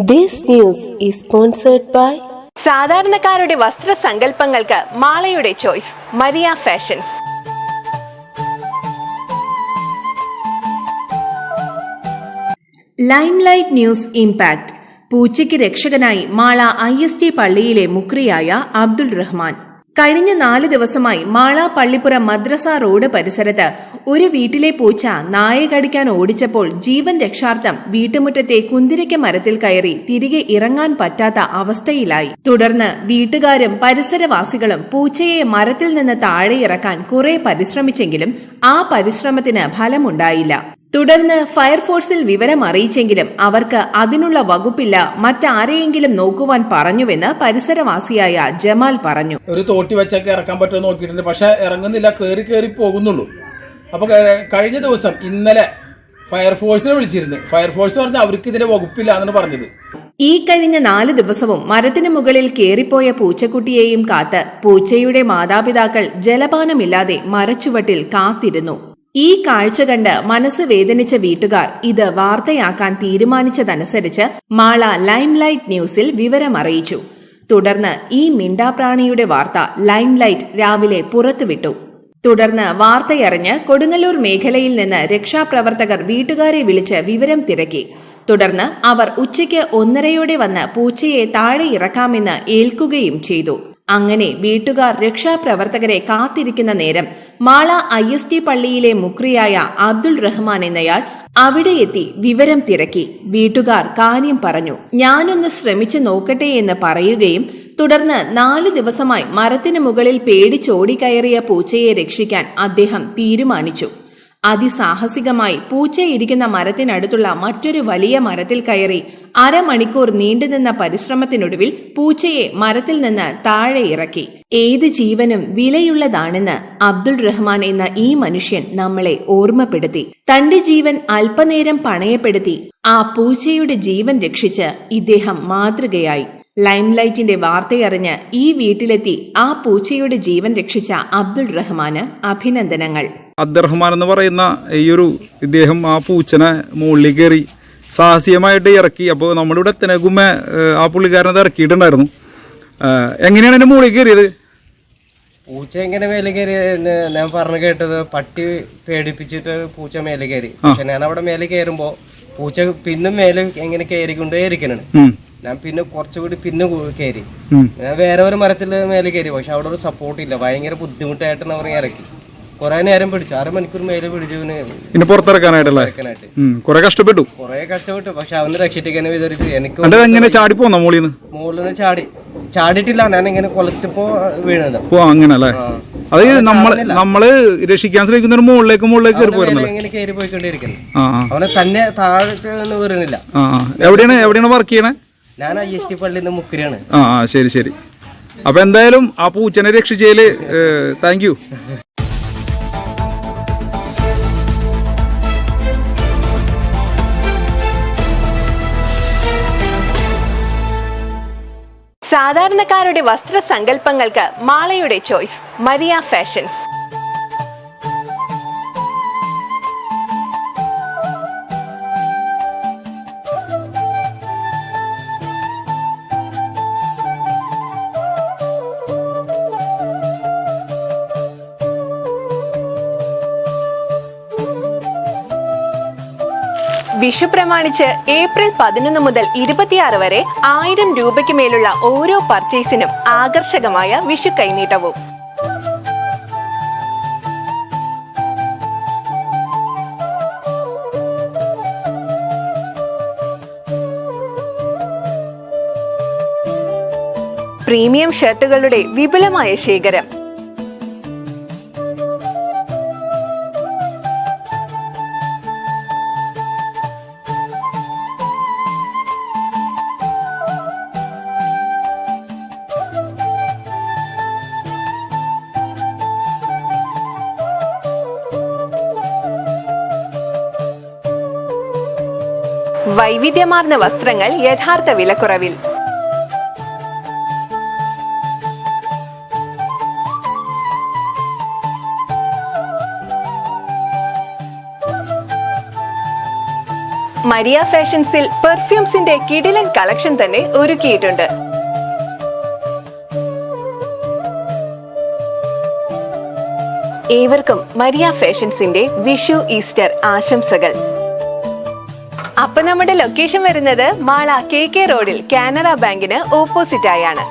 This news is sponsored by സാധാരണക്കാരുടെ വസ്ത്രസങ്കല്പങ്ങൾക്ക് മാളയുടെ choice Maria fashions. Limelight news impact. പൂച്ചയ്ക്ക് രക്ഷകനായി മാള ഐ എസ് ടി പള്ളിയിലെ മുക്രിയായ അബ്ദുൾ റഹ്മാൻ. കഴിഞ്ഞ നാല് ദിവസമായി മാള പള്ളിപ്പുറം മദ്രസ റോഡ് പരിസരത്ത് ഒരു വീട്ടിലെ പൂച്ച നായ കടിക്കാൻ ഓടിച്ചപ്പോൾ ജീവൻ രക്ഷാർത്ഥം വീട്ടുമുറ്റത്തെ കുന്തിരിക്ക മരത്തിൽ കയറി തിരികെ ഇറങ്ങാൻ പറ്റാത്ത അവസ്ഥയിലായി. തുടർന്ന് വീട്ടുകാരും പരിസരവാസികളും പൂച്ചയെ മരത്തിൽ നിന്ന് താഴെ ഇറക്കാൻ കുറെ പരിശ്രമിച്ചെങ്കിലും ആ പരിശ്രമത്തിന് ഫലമുണ്ടായില്ല. തുടർന്ന് ഫയർഫോഴ്സിൽ വിവരം അറിയിച്ചെങ്കിലും അവർക്ക് അതിനുള്ള വകുപ്പില്ല മറ്റാരെയെങ്കിലും നോക്കുവാൻ പറഞ്ഞുവെന്ന് പരിസരവാസിയായ ജമാൽ പറഞ്ഞു. ഒരു തോട്ടി വെച്ചൊക്കെ ഇറക്കാൻ പറ്റുമോ നോക്കിയിട്ടുണ്ട്. പക്ഷെ ഇറങ്ങുന്നില്ല. കയറി കയറി പോകുന്നുള്ളൂ. അപ്പൊ കഴിഞ്ഞ ദിവസം ഇന്നലെ ഫയർഫോഴ്സിനെ വിളിച്ചിരുന്നു. ഫയർഫോഴ്സ് പറഞ്ഞാൽ അവർക്ക് ഇതിന്റെ വകുപ്പില്ല എന്നാണ് പറഞ്ഞത്. ഈ കഴിഞ്ഞ നാല് ദിവസവും മരത്തിന് മുകളിൽ കേറിപ്പോയ പൂച്ചക്കുട്ടിയെയും കാത്ത് പൂച്ചയുടെ മാതാപിതാക്കൾ ജലപാനമില്ലാതെ മരച്ചുവട്ടിൽ കാത്തിരുന്നു. ഈ കാഴ്ച കണ്ട് മനസ്സ് വേദനിച്ച വീട്ടുകാർ ഇത് വാർത്തയാക്കാൻ തീരുമാനിച്ചതനുസരിച്ച് മാള ലൈംലൈറ്റ് ന്യൂസിൽ വിവരമറിയിച്ചു. തുടർന്ന് ഈ മിണ്ടാപ്രാണിയുടെ വാർത്ത ലൈംലൈറ്റ് രാവിലെ പുറത്തുവിട്ടു. തുടർന്ന് വാർത്തയറിഞ്ഞ് കൊടുങ്ങല്ലൂർ മേഖലയിൽ നിന്ന് രക്ഷാപ്രവർത്തകർ വീട്ടുകാരെ വിളിച്ച് വിവരം തിരക്കി. തുടർന്ന് അവർ ഉച്ചയ്ക്ക് ഒന്നരയോടെ വന്ന് പൂച്ചയെ താഴെ ഇറക്കാമെന്ന് ഏൽക്കുകയും ചെയ്തു. അങ്ങനെ വീട്ടുകാർ രക്ഷാപ്രവർത്തകരെ കാത്തിരിക്കുന്ന നേരം മാള ഐ എസ് ടി പള്ളിയിലെ മുക്രിയായ അബ്ദുൾ റഹ്മാൻ എന്നയാൾ അവിടെ എത്തി വിവരം തിരക്കി. വീട്ടുകാർ കാര്യം പറഞ്ഞു ഞാനൊന്ന് ശ്രമിച്ചു നോക്കട്ടെ എന്ന് പറയുകയും തുടർന്ന് നാല് ദിവസമായി മരത്തിന് മുകളിൽ പേടിച്ചോടിക്കയറിയ പൂച്ചയെ രക്ഷിക്കാൻ അദ്ദേഹം തീരുമാനിച്ചു. അതിസാഹസികമായി പൂച്ചയിരിക്കുന്ന മരത്തിനടുത്തുള്ള മറ്റൊരു വലിയ മരത്തിൽ കയറി അരമണിക്കൂർ നീണ്ടുനിന്ന പരിശ്രമത്തിനൊടുവിൽ പൂച്ചയെ മരത്തിൽ നിന്ന് താഴെ ഇറക്കി. ഏത് ജീവനും വിലയുള്ളതാണെന്ന് അബ്ദുൾ റഹ്മാൻ എന്ന ഈ മനുഷ്യൻ നമ്മളെ ഓർമ്മപ്പെടുത്തി. തന്റെ ജീവൻ അല്പനേരം പണയപ്പെടുത്തി. ആ പൂച്ചയുടെ ജീവൻ രക്ഷിച്ച് ഇദ്ദേഹം മാതൃകയായി. ലൈംലൈറ്റിന്റെ വാർത്തയറിഞ്ഞ് ഈ വീട്ടിലെത്തി ആ പൂച്ചയുടെ ജീവൻ രക്ഷിച്ച അബ്ദുൾ റഹ്മാന് അഭിനന്ദനങ്ങൾ. അബ്ദുറഹ്മാൻ എന്ന് പറയുന്ന ഈ ഒരു ഇദ്ദേഹം ആ പൂച്ചനെ മുകളിൽ കയറി സാഹസികമായിട്ട് ഇറക്കി. അപ്പോൾ നമ്മുടെ ഇവിടെ തെനകുമ്മ ആ പുള്ളിക്കാരനത് ഇറക്കിയിട്ടുണ്ടായിരുന്നു. എങ്ങനെയാണ് എന്റെ മുകളിൽ കയറിയത്? പൂച്ച എങ്ങനെ മേലെ കയറി? ഞാൻ പറഞ്ഞു കേട്ടത് പട്ടി പേടിപ്പിച്ചിട്ട് പൂച്ച മേലെ കയറി. പക്ഷെ ഞാൻ അവിടെ മേലെ കയറുമ്പോ പൂച്ച പിന്നും മേലെ എങ്ങനെ കയറിക്കൊണ്ടേ ഇരിക്കണാണ് ഉം, ഞാൻ പിന്നെ കുറച്ചുകൂടി പിന്നെ കയറി ഞാൻ വേറെ ഒരു മരത്തിൽ മേലെ കയറി പക്ഷെ അവിടെ ഒരു സപ്പോർട്ട് ഇല്ല. ഭയങ്കര ബുദ്ധിമുട്ടായിട്ടാണ് അവർ ഇറക്കി. കുറെ നേരം പിടിച്ചു. അരമണിക്കൂർ മേലെ പിടിച്ചു പിന്നെ പുറത്തിറക്കാനായിട്ടല്ലേ? കുറെ കഷ്ടപ്പെട്ടു. കുറെ കഷ്ടപ്പെട്ടു. പക്ഷെ അവന് രക്ഷിക്കാൻ വിചാരിച്ചു എനിക്ക് എങ്ങനെ ചാടി പോന്ന മുകളിൽ നിന്ന് ചാടി. ചാടിയിട്ടില്ല. ഞാൻ ഇങ്ങനെ കൊളത്തിപ്പോ വീണത്. പോ അങ്ങനെ അല്ലേ. അത് നമ്മൾ നമ്മൾ രക്ഷിക്കാൻ ശ്രമിക്കുന്ന മുകളിലേക്ക് മുകളിലേക്ക് കയറി പോയിരുന്നല്ലേ ഇങ്ങനെ കയറി പോയിക്കൊണ്ടിരിക്കുന്നു. ആ ആ. അവനെ തന്നെ താഴെ വീറുന്നില്ല. എവിടെയാണ്? എവിടെയാണ് വർക്ക് ചെയ്യണേ? ഞാൻ ഐ എസ് ടി പള്ളിയിൽ നിന്ന് മുക്കിരിയാണ് ആ ആ ശരി ശരി. അപ്പൊ എന്തായാലും ആ പൂച്ചനെ രക്ഷിച്ചേൽ താങ്ക് യു സാധാരണക്കാരുടെ വസ്ത്രസങ്കല്പങ്ങൾക്ക് മാളയുടെ ചോയ്സ് മരിയ ഫാഷൻസ്. വിഷു പ്രമാണിച്ച് ഏപ്രിൽ പതിനൊന്ന് മുതൽ ഇരുപത്തിയാറ് വരെ ആയിരം രൂപയ്ക്ക് മേലുള്ള ഓരോ പർച്ചേസിനും ആകർഷകമായ വിഷു കൈനീട്ടവും. പ്രീമിയം ഷർട്ടുകളുടെ വിപുലമായ ശേഖരം. വൈവിധ്യമാർന്ന വസ്ത്രങ്ങൾ യഥാർത്ഥ വിലക്കുറവിൽ. മരിയ ഫാഷൻസിൽ പെർഫ്യൂംസിന്റെ കിടിലൻ കളക്ഷൻ തന്നെ ഒരുക്കിയിട്ടുണ്ട്. ഏവർക്കും മരിയ ഫാഷൻസിന്റെ വിഷു ഈസ്റ്റർ ആശംസകൾ. അപ്പൊ നമ്മുടെ ലൊക്കേഷൻ വരുന്നത് മാള കെ കെ റോഡിൽ കാനറ ബാങ്കിന് ഓപ്പോസിറ്റ് ആയാണ്.